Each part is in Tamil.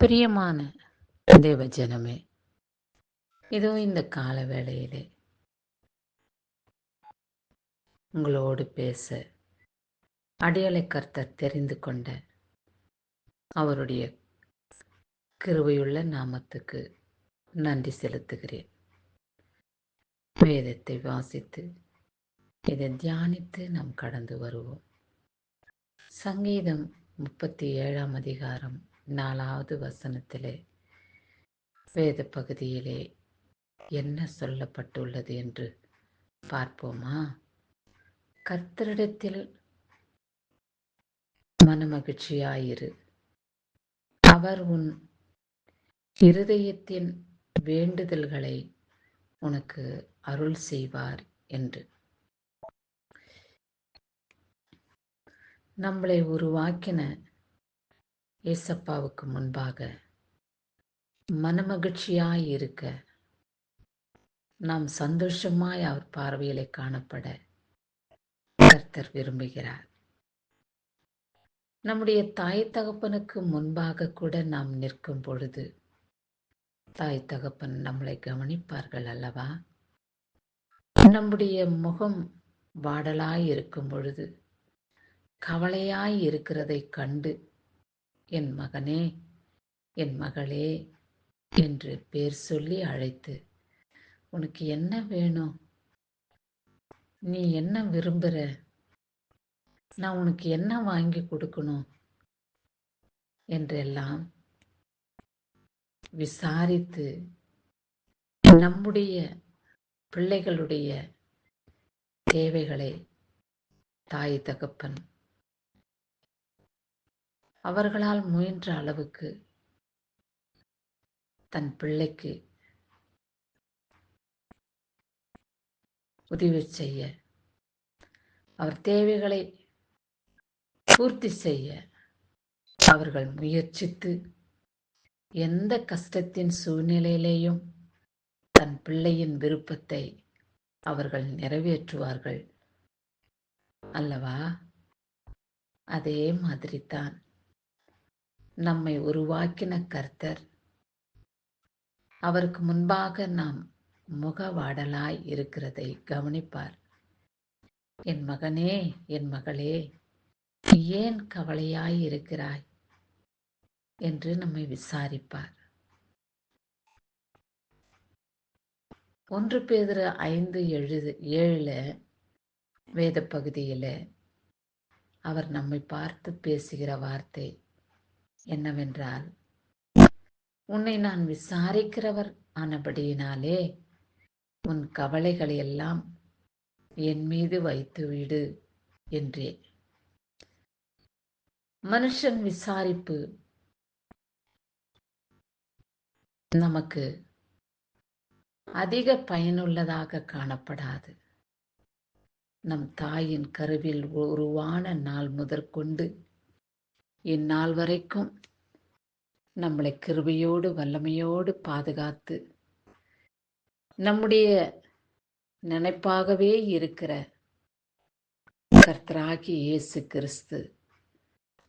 பிரியமான தேவஜனமே இதோ இந்த கால வேளையிலே உங்களோடு பேச அடையாளை கர்த்தர் தெரிந்து கொண்ட அவருடைய கிருவையுள்ள நாமத்துக்கு நன்றி செலுத்துகிறேன். வேதத்தை வாசித்து இதை தியானித்து நாம் கடந்து வருவோம். சங்கீதம் முப்பத்தி ஏழாம் அதிகாரம் நாலாவது வசனத்திலே வேத பகுதியிலே என்ன சொல்லப்பட்டுள்ளது என்று பார்ப்போமா? கர்த்தரிடத்தில் மனமகிழ்ச்சியாயிரு. அவர் உன் இருதயத்தின் வேண்டுதல்களை உனக்கு அருள் செய்வார் என்று. நம்மளை உருவாக்கின ஏசப்பாவுக்கு முன்பாக மனமகிழ்ச்சியாய் இருக்க நாம் சந்தோஷமாய் அவர் பார்வையிலே காணப்பட கர்த்தர் விரும்புகிறார். நம்முடைய தாய் தகப்பனுக்கு முன்பாக கூட நாம் நிற்கும் பொழுது தாய் தகப்பன் நம்மளை கவனிப்பார்கள் அல்லவா? நம்முடைய முகம் வாடலாய் இருக்கும் பொழுது கவலையாய் இருக்கிறதை கண்டு என் மகனே என் மகளே என்று பேர் சொல்லி அழைத்து உனக்கு என்ன வேணும்? நீ என்ன விரும்புகிற நான் உனக்கு என்ன வாங்கி கொடுக்கணும்? என்றெல்லாம் விசாரித்து நம்முடைய பிள்ளைகளுடைய தேவைகளை தாய் தகப்பன் அவர்களால் முயன்ற அளவுக்கு தன் பிள்ளைக்கு உதவி செய்ய அவர் தேவைகளை பூர்த்தி செய்ய அவர்கள் முயற்சித்து எந்த கஷ்டத்தின் சூழ்நிலையிலேயும் தன் பிள்ளையின் விருப்பத்தை அவர்கள் நிறைவேற்றுவார்கள் அல்லவா? அதே மாதிரி தான் நம்மை உருவாக்கின கர்த்தர். அவருக்கு முன்பாக நாம் முகவாடலாய் இருக்கிறதை கவனிப்பார். என் மகனே என் மகளே ஏன் கவலையாய் இருக்கிறாய்? என்று நம்மை விசாரிப்பார். ஒன்று பேதர் ஐந்து எழுது ஏழுல வேத பகுதியில் அவர் நம்மை பார்த்து பேசுகிற வார்த்தை என்னவென்றால் உன்னை நான் விசாரிக்கிறவர் ஆனபடியினாலே உன் கவலைகளை எல்லாம் என் மீது வைத்துவிடு என்றே மனுஷன் விசாரிப்பு நமக்கு அதிக பயனுள்ளதாக காணப்படாது. நம் தாயின் கருவில் உருவான நாள் முதற்கொண்டு இந்நாள் வரைக்கும் நம்மளை கிருபையோடு வல்லமையோடு பாதுகாத்து நம்முடைய நினைப்பாகவே இருக்கிற கர்த்தராகி இயேசு கிறிஸ்து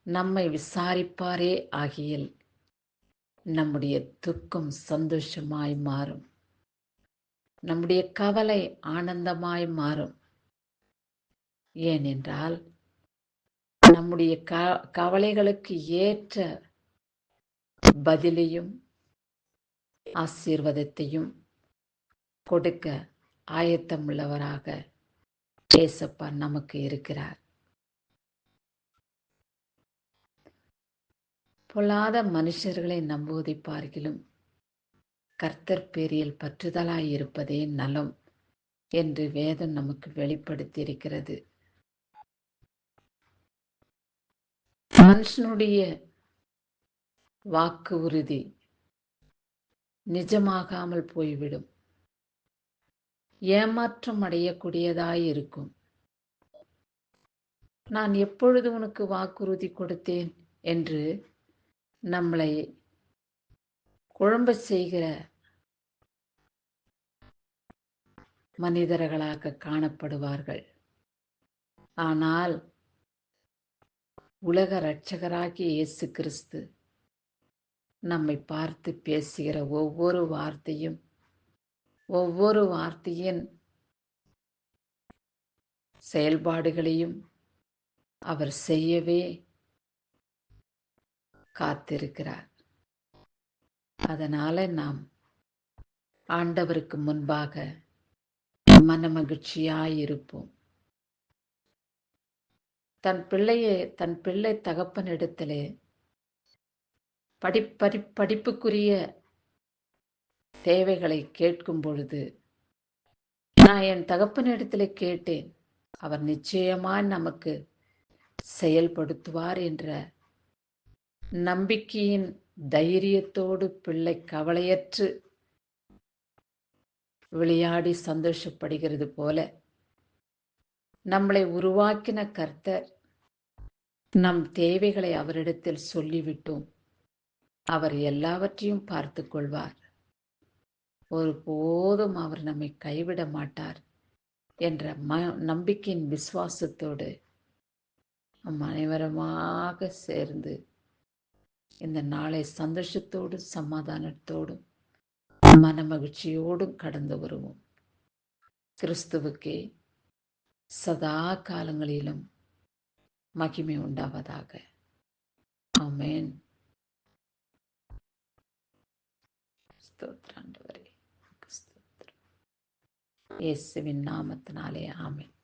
நம்மை விசாரிப்பாரே ஆகியில் நம்முடைய துக்கம் சந்தோஷமாய் மாறும். நம்முடைய கவலை ஆனந்தமாய் மாறும். ஏனென்றால் நம்முடைய க கவலைகளுக்கு ஏற்ற பதிலையும் ஆசீர்வாதத்தையும் கொடுக்க ஆயத்தமுள்ளவராக ஏசப்பா நமக்கு இருக்கிறார். பொல்லாத மனுஷர்களை நம்புவதை பார்க்கிலும் கர்த்தர் பேரியல் பற்றுதலாய் இருப்பதே நலம் என்று வேதம் நமக்கு வெளிப்படுத்தியிருக்கிறது. மனுஷனுடைய வாக்கு உறுதி நிஜமாகாமல் போய்விடும். ஏமாற்றம் அடையக்கூடியதாய் இருக்கும். நான் எப்பொழுது உனக்கு வாக்குறுதி கொடுத்தேன் என்று நம்மளை குழம்ப செய்கிற மனிதர்களாக காணப்படுவார்கள். ஆனால் உலக இரட்சகராகிய இயேசு கிறிஸ்து நம்மை பார்த்து பேசுகிற ஒவ்வொரு வார்த்தையும் ஒவ்வொரு வார்த்தையின் செயல்பாடுகளையும் அவர் செய்யவே காத்திருக்கிறார். அதனால நாம் ஆண்டவருக்கு முன்பாக மனமகிழ்ச்சியாயிருப்போம் தன் பிள்ளையை தன் பிள்ளை தகப்பனிடத்திலே படி படி படிப்புக்குரிய தேவைகளை கேட்கும் பொழுது நான் என் தகப்பனிடத்தில் கேட்டேன் அவர் நிச்சயமா நமக்கு செயல்படுத்துவார் என்ற நம்பிக்கையின் தைரியத்தோடு பிள்ளை கவலையற்று விளையாடி சந்தோஷப்படுகிறது போல நம்மளை உருவாக்கின கர்த்தர் நம் தேவைகளை அவரிடத்தில் சொல்லிவிட்டோம். அவர் எல்லாவற்றையும் பார்த்து கொள்வார். ஒருபோதும் அவர் நம்மை கைவிட மாட்டார் என்ற ம நம்பிக்கையின் விசுவாசத்தோடு நம் அனைவரமாக சேர்ந்து இந்த நாளை சந்தோஷத்தோடும் சமாதானத்தோடும் மனமகிழ்ச்சியோடும் கடந்து வருவோம். கிறிஸ்துவுக்கே சதா காலங்களிலும் மகிமை உண்டாவதாக. ஆமேன். ஸ்தோத்திராண்டவரே இயேசுவின் நாமத்தினாலே ஆமேன்.